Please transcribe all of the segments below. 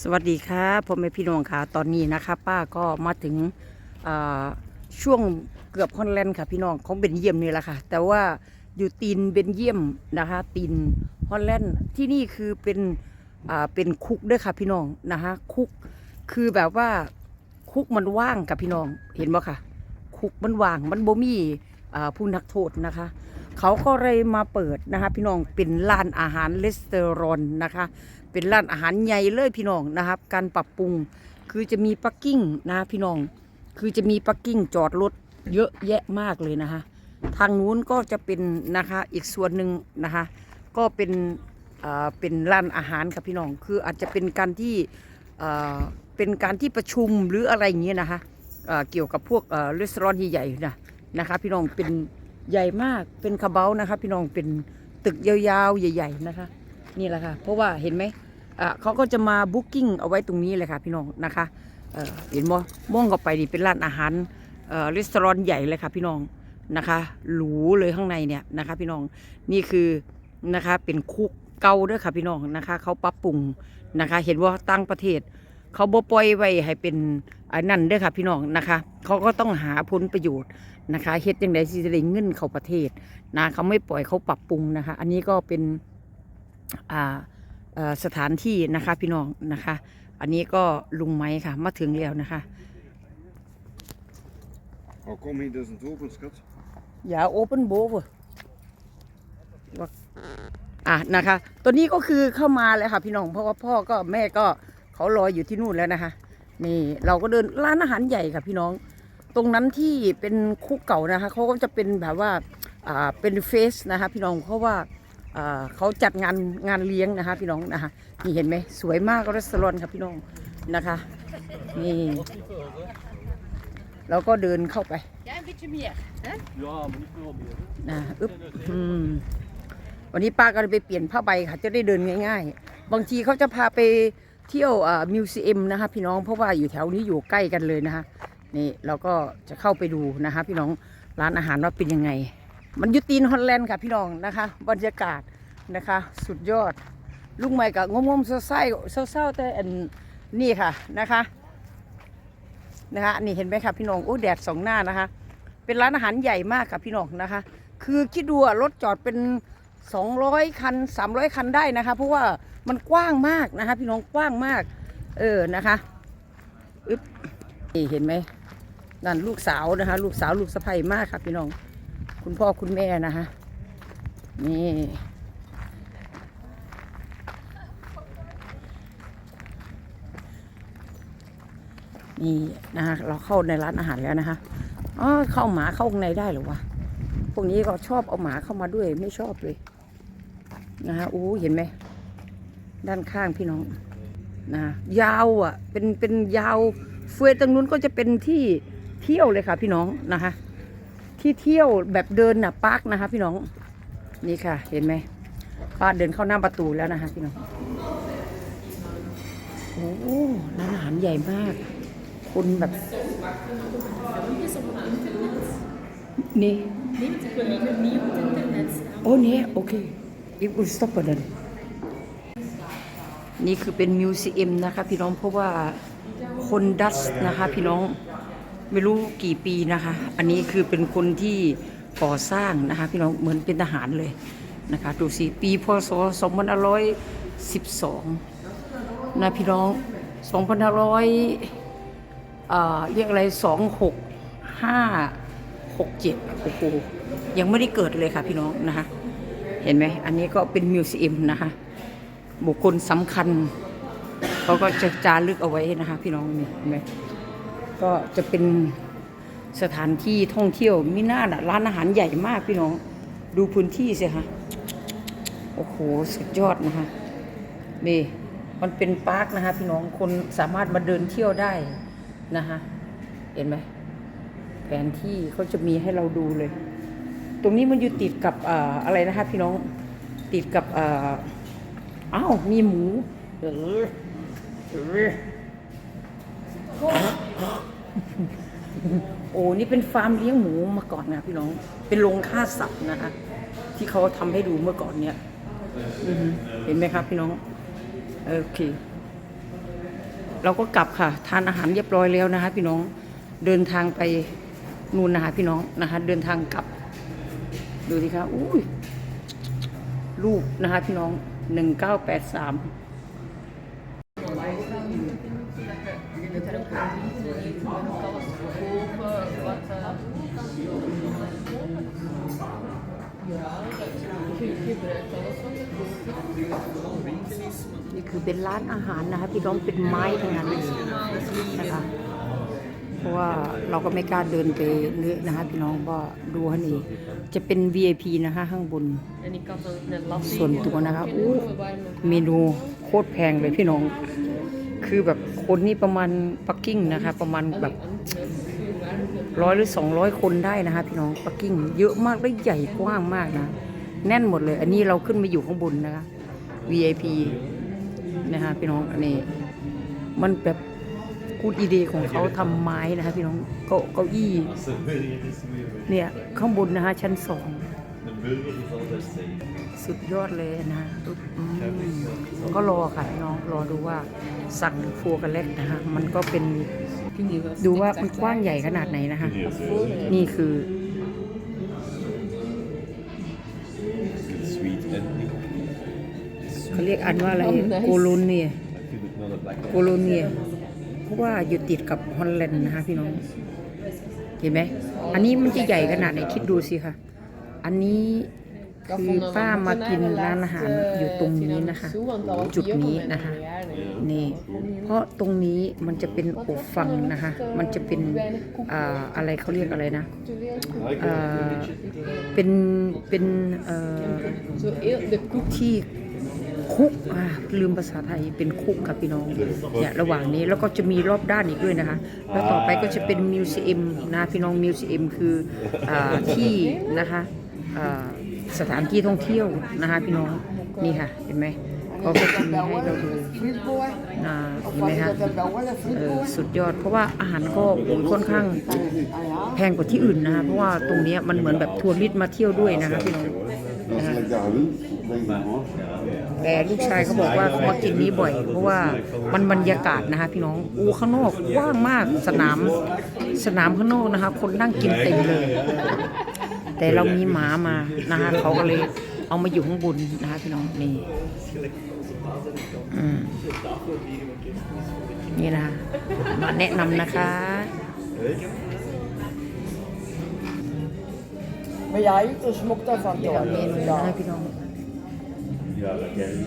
สวัสดีครับพ่อแม่พี่น้องค่ะตอนนี้นะคะ ป้าก็มาถึงช่วงเกือบฮอนแลนด์ค่ะพี่น้องของเบนเยียมนี่แหละค่ะ แต่ว่าอยู่ตีนเบนเยียมนะคะ ตีนฮอลแลนด์ที่นี่คือเป็นเป็นคุกด้วยค่ะพี่น้องนะคะคุกคือแบบว่าคุกมันว่างกับพี่น้องเห็นบ่ค่ะ คุกมันว่างมันบ่มีผู้นักโทษนะคะ เขาก็เลยมาเปิดนะคะ พี่น้องเป็นร้านอาหารเลสเตอรอนนะคะ เป็นร้านอาหารใหญ่เลยพี่น้องนะครับ การปรับปรุงคือจะมีปักกิ้งนะพี่น้อง คือจะมีปักกิ้งจอดรถเยอะแยะมากเลยนะคะ ทางนู้นก็จะเป็นนะคะอีกส่วนหนึ่งนะคะ ก็เป็นเอ่อเป็นร้านอาหารครับพี่น้อง คืออาจจะเป็นการที่เอ่อเป็นการที่ประชุมหรืออะไรอย่างเงี้ยนะคะเอ่อเกี่ยวกับพวกอ่อรีสอร์ทใหญ่ๆนะนะคะ พี่น้องเป็น ใหญ่มากเป็นคาเบานะคะ พี่น้องเป็นตึกยาวๆ ใหญ่ ๆนะคะ นี่แหละค่ะ เพราะว่าเห็นไหมอะเขาก็จะมาบุ๊กิ้งเอาไว้ตรงนี้เลยค่ะ พี่น้องนะคะเเห็นบ่มองเข้าไปนี่เป็นร้านอาหารรีสอร์ทใหญ่เลยค่ะพี่น้องนะคะหรูเลยข้างในเนี่ยนะคะพี่น้องนี่คือนะคะเป็นคุกเก่าด้วยค่ะพี่น้องนะคะเขาปรับปรุงนะคะ เห็นว่าตั้งประเทศ เขาบ่ปล่อยไว้ให้เป็นอันนั้นด้วยค่ะพี่น้องนะคะเขาก็ต้องหาผลประโยชน์นะคะเฮ็ดยังไงสิจะได้เงินเข้าประเทศนะเขาไม่ปล่อยเขาปรับปรุงนะคะ อันนี้ก็เป็นอ่าเอ่อสถานที่นะคะพี่น้องนะคะ อันนี้ก็ลุงไม้ค่ะมาถึงแล้วนะคะ How come he doesn't open, schat? อย่าโอเปนโบว์อะนะคะ ตัวนี้ก็คือเข้ามาแล้วค่ะ พี่น้อง เพราะว่าพ่อก็แม่ก็เขารออยู่ที่นู่นแล้วนะคะ นี่เราก็เดินร้านอาหารใหญ่ค่ะพี่น้อง ตรงนั้นที่เป็นคุกเก่านะคะเขาก็จะเป็นแบบว่าอ่าเป็นเฟสนะคะพี่น้องเพราะว่าอ่าเขาจัดงานงานเลี้ยงนะคะพี่น้องนะคะนี่เห็นไหมสวยมากรีสอร์ทค่ะพี่น้องนะคะนี่เราก็เดินเข้าไปนะอึ๊บวันนี้ป้าก็เลยไปเปลี่ยนผ้าใบค่ะ จะได้เดินง่าย ๆ บางทีเขาจะพาไปเที่ยวมิวเซีเอ็มนะคะพี่น้องเพราะว่าอยู่แถวนี้อยู่ใกล้กันเลยนะคะ นี่เราก็จะเข้าไปดูนะคะ พี่น้องร้านอาหารว่าเป็นยังไง มันยุตีนฮอลแลนด์ค่ะพี่น้องนะคะ บรรยากาศนะคะ สุดยอด ลุงใหม่กับงมๆเศร้าๆเศร้าแต่อันนี่ค่ะนะคะนะคะนี่เห็นไหมคะพี่น้องโอ้แดดสองหน้านะคะ เป็นร้านอาหารใหญ่มากค่ะพี่น้องนะคะ คือคิดดูรถจอดเป็น 200 คัน 300 คันได้นะคะ เพราะว่ามันกว้างมากนะคะ พี่น้องกว้างมาก เออนะคะอึ๊บนี่เห็นไหม นั่นลูกสาวนะคะ ลูกสาวลูกสะใภ้มากค่ะพี่น้อง คุณพ่อคุณแม่นะคะนี่นี่นะคะเราเข้าในร้านอาหารแล้วนะคะอ๋อเข้าหมาเข้าข้างในได้หรอวะพวกนี้ก็ชอบเอาหมาเข้ามาด้วยไม่ชอบเลยนะฮะอู้เห็นไหมด้านข้างพี่น้องนะยาวอะ เป็นเป็นยาวเฟือยตรงนู้นก็จะเป็นที่ เที่ยวเลยค่ะพี่น้องนะคะ ที่เที่ยวแบบเดินน่ะปาร์คนะคะ พี่น้องนี่ค่ะ เห็นไหมป้าเดินเข้าหน้าประตูแล้วนะคะพี่น้องโอ้หร้านอาหารใหญ่มากคนแบบ Nee. Nee, want ik wil liever niet op het internet staan. Oh nee, oké. Okay. Ik wil stoppen dan. นี่คือเป็นมิวซีเอ็มนะคะ พี่น้องเพราะว่าคนดัตช์นะคะ พี่น้อง ไม่รู้กี่ปีนะคะ อันนี้คือเป็นคนที่ก่อสร้างนะคะพี่น้องเหมือนเป็นทหารเลยนะคะ ดูสิ ปีพศ2512 นะพี่น้อง 2500เอ่อเรียกอะไร 26 5 6 7 โอ้โห ยังไม่ได้เกิดเลยค่ะพี่น้องนะคะ เห็นไหม อันนี้ก็เป็นมิวเซีเอ็มนะคะ บุคคลสำคัญเขาก็จะจารึกเอาไว้นะคะ พี่น้องนี่เห็นไหม ก็จะเป็นสถานที่ท่องเที่ยวมิน่าน่ะร้านอาหารใหญ่มากพี่น้อง ดูพื้นที่สิคะโอ้โห สุดยอดนะคะนี่มันเป็นปาร์คนะคะพี่น้องคนสามารถมาเดินเที่ยวได้นะคะเห็นไหมแผนที่เขาจะมีให้เราดูเลย ตรงนี้มันอยู่ติดกับออะไรนะคะพี่น้องติดกับอ้าวมีหมูเออเออ โอ้นี่เป็นฟาร์มเลี้ยงหมูมาก่อนนะพี่น้อง เป็นโรงฆ่าสัตว์นะคะ ที่เขาทำให้ดูเมื่อก่อนเนี่ยเห็นไหมครับพี่น้องโอเค เราก็กลับค่ะ ทานอาหารเรียบร้อยแล้วนะคะ พี่น้องเดินทางไปนู่นนะคะพี่น้องนะคะ เดินทางกลับ ดูสิคะอุ้ยรูปนะคะพี่น้องหนึ่งเก้าแปดสาม นี่คือเป็นร้านอาหารนะคะพี่น้องเป็นไม้ทั้งนั้นนะคะเพราะว่าเราก็ไม่กล้าเดินไปเลอะนะคะพี่น้องก็ดูนี่จะเป็น VIP นะคะข้างบนส่วนตัวนะคะอู้เมนูโคตรแพงเลยพี่น้อง คือแบบคนนี่ประมาณปักกิ้งนะคะ ประมาณแบบร้อยหรือสองร้อยคนได้นะคะพี่น้องปักกิ้งเยอะมากและใหญ่กว้างมากนะ แน่นหมดเลย อันนี้เราขึ้นมาอยู่ข้างบนนะคะ VIP นะคะพี่น้องอันนี้มันแบบกูดอีเดียของเขาทำไม้นะคะพี่น้องเก้าเก้าอี้เนี่ยข้างบนนะคะชั้นสองสุดยอดเลยนะก็รอค่ะน้องรอดูว่าสั่งฟัวกันเล็กนะคะมันก็เป็นดูว่ามันกว้างใหญ่ขนาดไหนนะคะนี่คือ รียกอันว่าอะไรโกโลเนียโกโลเนียเพราะว่าอยู่ติดกับฮอลแลนด์นะคะพี่น้อง เห็นไหม อันนี้มันจะใหญ่ขนาดไหนคิดดูสิค่ะ อันนี้คือป้ามากินร้านอาหารอยู่ตรงนี้นะคะ จุดนี้นะคะนี่เพราะตรงนี้มันจะเป็นอบฟังนะคะ มันจะเป็นอ่าอะไรเขาเรียกอะไรนะอ่าเป็นเป็นเอ่อ Zo heel, de koek. ที่ คุกอ่าลืมภาษาไทยเป็นคุกค่ะพี่น้องเนี่ยระหว่างนี้แล้วก็จะมีรอบด้านอีกด้วยนะคะ แล้วต่อไปก็จะเป็นมิวเซียมนะพี่น้องมิวเซียมคืออาที่นะคะอ่าสถานที่ท่องเที่ยวนะคะพี่น้องนี่ค่ะเห็นไหมเขาก็จะมีให้เราดูอ่าเห็นไหมคะเออสุดยอด เพราะว่าอาหารก็ค่อนข้างแพงกว่าที่อื่นนะคะเพราะว่าตรงนี้มันเหมือนแบบทัวริสต์มาเที่ยวด้วยนะคะพี่น้อง แต่ลูกชายเขาบอกว่าเขามากินนี้บ่อย เพราะว่ามันบรรยากาศนะคะพี่น้องอูข้างนอกกว้างมากสนามสนามข้างนอกนะคะ คนนั่งกินเต็มเลย แต่เรามีหมามานะคะเขาก็เลยเอามาอยู่ข้างบนนะคะพี่น้องนี่นี่นะมาแนะนำนะคะ Maar ja, je smokt daarvan นี่เราเมนูนะคะพี่น้อง Ja, dat ken ik.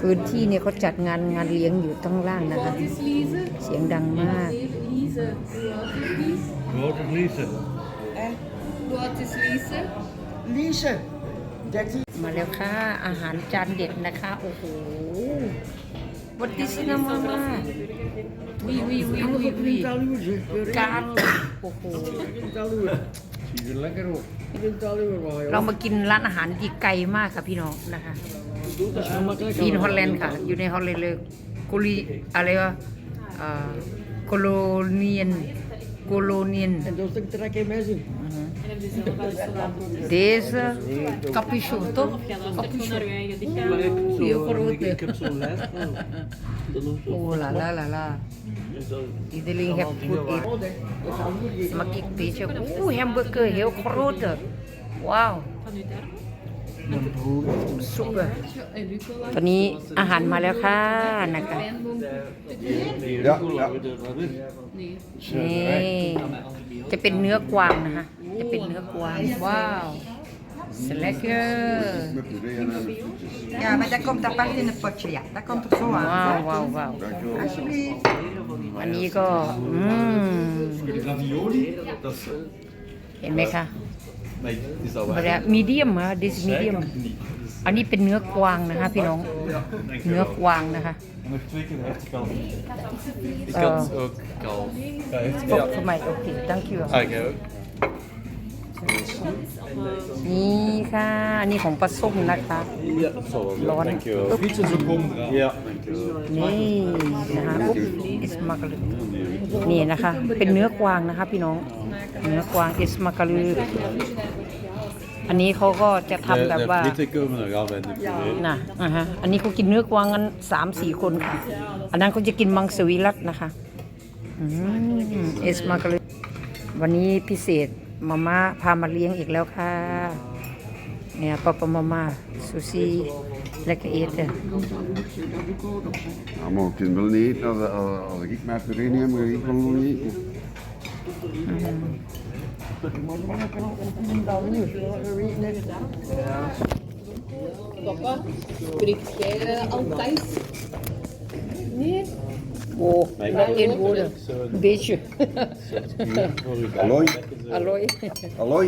พื้นที่เนี่ยเขาจัดงานงานเลี้ยงอยู่ข้างล่างนะคะ Wat is Lise? เสียงดังมาก Lise. Hoe oud is Lise? Hoe oud is Lise? Liesje, 13. มาแล้วค่ะ อาหารจานเด็ดนะคะ โอ้โห วัดดิสนามามาวิวิวิวิวิ Tell u het, zeg. จานโอ้โห Tell u het. Ziet er lekker op. Ik vind tell u het wel, joh. เรามากินร้านอาหารที่ไกลมากค่ะพี่น้องนะคะ Dat is wel makkelijk. ที่ฮอลแลนด์ค่ะ อยู่ในฮอลแลนด์เลยกุลีอะไรวะอ่าโคโลเนียนโคโลเนียน En dat stuk trek je mee zien. Deze capuchon toch capuchon heel grote zo'n lijst van. Oh la la la. Iedereen heeft goed eten. Mag ik een beetje? Oeh, hamburger heel groot. Wauw. Super. ตอนนี้อาหารมาแล้วค่ะนะคะ Ja, ja. นี่จะเป็นเนื้อกวางนะคะ จะเป็นเนื้อกวาง ว้าวสเลกเกอร์ Met puree en dan frietjes. Ja, maar dat komt apart in het potje, ja. Dat komt er zo aan. ว้าวว้าวว้าว Dankjewel. Alsjeblieft. อันนี้ก็อืม Ravioli? Dat is... เห็นไหมคะ Nee, is dat บ waar? ริมีเดียมอะดิสมีเดียม Niet. อันนี้เป็นเนื้อกวางนะคะพี่น้อง เนื้อกวางนะคะ En nog twee keer verticaal. Ik Eh. had ook kalf. Ja, echt? บอกทำไมโอเค thank you Ah, ik ook. นี่ค่ะ อันนี้ของปลาส้มนะคะ Ja, dat zal wel. Lawan. Dankjewel. Frietjes ook komen eraan. Ja, dankjewel. นี่นะคะอุ๊บอิสมากลือนี่นะคะ เป็นเนื้อกวางนะคะ พี่น้อง เนื้อกวางอิสมากลืออันนี้เขาก็จะทำแบบว่า Dit komen nog af in de puree. นะอ่าฮะ อันนี้เขากินเนื้อกวางกันสามสี่คนค่ะ อันนั้นเขาจะกินมังสวิรัตนะคะ อืม เอสมากเลยวันนี้พิเศษ มาม่าพามาเลี้ยงอีกแล้วค่ะ เนี่ยปอปมาม่าซูชิและก็เอสเนี่ย Nou, maar ik wil niet eten. Als, als, als ik mijn puree neem, moet ik wel niet eten. Papa, spreekt jij eh, altijd? Nee? โอ้นักเอ็นโว้เลยเบช Alloy, อร่อย alloy,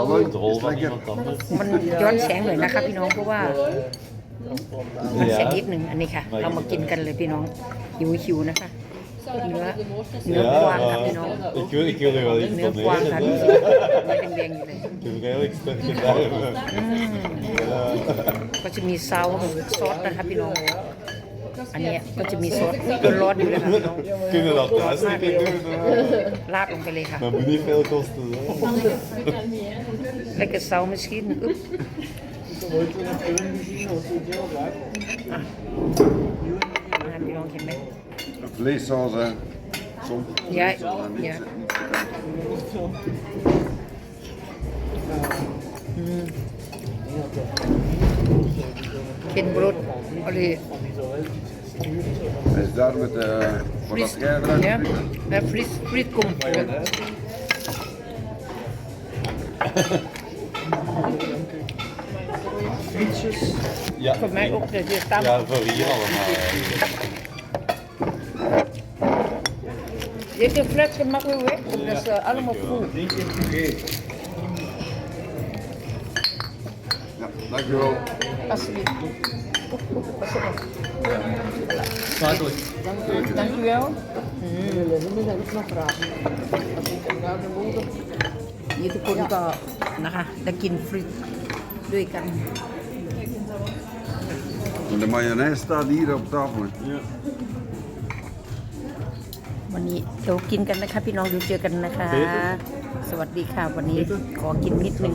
alloy. De rol Is van lekker. iemand anders. มันย้อนแสงหน่อยนะคะพี่น้องเพราะว่ามันแสง Ja. นิดหนึ่งอันนี้ค่ะ เรามากินกันเลยพี่น้องหิวหิวๆนะคะ เนื้อเนื้อกวางค่ะพี่น้อง Ik wil, ik wil er wel iets เนื้อ van กวางค่ะ eten. ดู hè. สิเนื้อแดงๆอยู่เลย Ik heb er eigenlijk sterke darmen. ก็จะมีซาวซอสนะคะพี่น้อง อันเนี้ยก็จะมีซอสร้อนๆอยู่เลยค่ะพี่น้อง We kunnen dat thuis niet in doen. hè. ราดลงไปเลยค่ะ Dat moet niet veel kosten. Hè. แล้วก็ซาว misschien อึ๊บอะอะพี่น้องเห็นไหม Vleessaus, hè. Soms. Ja, Zal er niet ja. zitten. เคนบรดอะไร Hij is daar met de... Wat fris dat jij eruit เนี่ย pikt. แบบฟริสฟริสกุม Ja, voor mij ook dat je staat ja, voor hier allemaal. eigenlijk. Je hebt flat gemakkelijk weg, dat is uh, allemaal vol. Ja, dankjewel. Alsjeblieft. Smakelijk. Dankjewel. นี่ทุกคนก็นะคะได้กินฟริตด้วยกัน En de mayonaise staat hier op tafel. hè. วันนี้เดี๋ยวกินกันนะคะ พี่น้องเดี๋ยวเจอกันนะคะ สวัสดีค่ะวันนี้ขอกินนิดนึง